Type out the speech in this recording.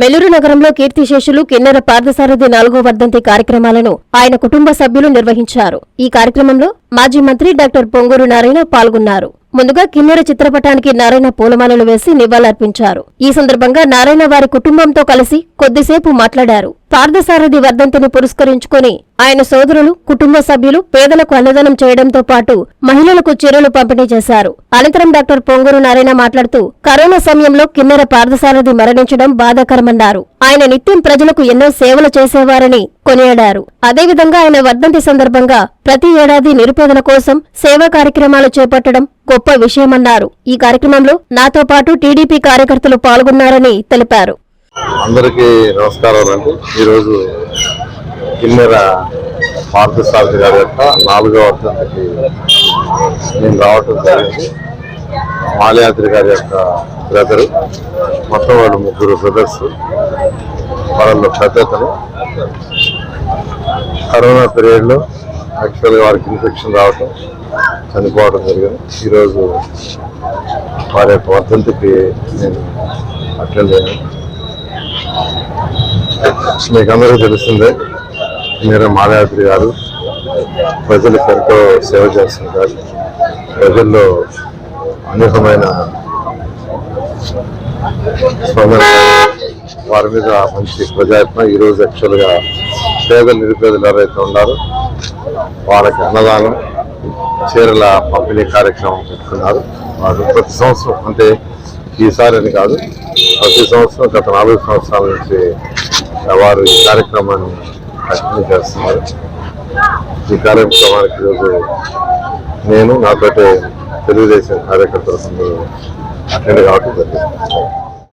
మెల్లూరు నగరంలో కీర్తిశేషులు కిన్నెర పార్థసారథి నాలుగో వర్ధంతి కార్యక్రమాలను ఆయన కుటుంబ సభ్యులు నిర్వహించారు. ఈ కార్యక్రమంలో మాజీ మంత్రి డాక్టర్ పొంగూరు నారాయణ పాల్గొన్నారు. ముందుగా కిన్నెర చిత్రపటానికి నారాయణ పూలమాలలు వేసి నివాళులర్పించారు. ఈ సందర్భంగా నారాయణ వారి కుటుంబంతో కలిసి కొద్దిసేపు మాట్లాడారు. పార్థసారథి వర్ధంతిని పురస్కరించుకొని ఆయన సోదరులు కుటుంబ సభ్యులు పేదలకు అన్నదానం చేయడంతో పాటు మహిళలకు చీరలు పంపిణీ చేశారు. అనంతరం డాక్టర్ పొంగూరు నారాయణ మాట్లాడుతూ కరోనా సమయంలో కిన్నెర పార్థసారథి మరణించడం బాధాకరమన్నారు. ఆయన నిత్యం ప్రజలకు ఎన్నో సేవలు చేసేవారని కొనియాడారు. అదేవిధంగా ఆయన వర్ధంతి సందర్భంగా ప్రతి ఏడాది నిరుపేదల కోసం సేవా కార్యక్రమాలు చేపట్టడం గొప్ప విషయమన్నారు. ఈ కార్యక్రమంలో నాతో పాటు టీడీపీ కార్యకర్తలు పాల్గొన్నారని తెలిపారు. అందరికీ నమస్కారం అండి. ఈరోజు కిన్నెర పార్థసారథి గారి యొక్క నాలుగవ వర్ధంతికి నేను రావటం జరిగింది. మాలయాత్రి గారి యొక్క బ్రదరు మొత్తం వాళ్ళు ముగ్గురు బ్రదర్స్ వాళ్ళ పెద్దతను కరోనా పీరియడ్లో యాక్చువల్గా వారికి ఇన్ఫెక్షన్ రావటం చనిపోవడం జరిగింది. ఈరోజు వారి యొక్క వర్ధంతికి నేను అటెండ్ అయ్యాను. మీకు అందరికీ తెలిసిందే మీరు మాలయాద్రి గారు ప్రజలకు ఎంతో సేవ చేస్తుంటారు. ప్రజల్లో అనేకమైన స్పందన వారి మీద మంచి ప్రజాయత్నం ఈరోజు యాక్చువల్గా పేదలు నిరుపేదలు ఎవరైతే ఉన్నారో వాళ్ళకి అన్నదానం చీరల పంపిణీ కార్యక్రమం పెట్టుకున్నారు. వారు ప్రతి సంవత్సరం అంటే ఈసారి అని కాదు ప్రతి సంవత్సరం గత నాలుగు సంవత్సరాల నుంచి వారు ఈ కార్యక్రమాన్ని కంటిన్యూ చేస్తున్నారు. ఈ కార్యక్రమానికి ఈరోజు నేను నాతోటి తెలుగుదేశం కార్యకర్తల అందరూ అటెండ్ కావటం జరిగింది.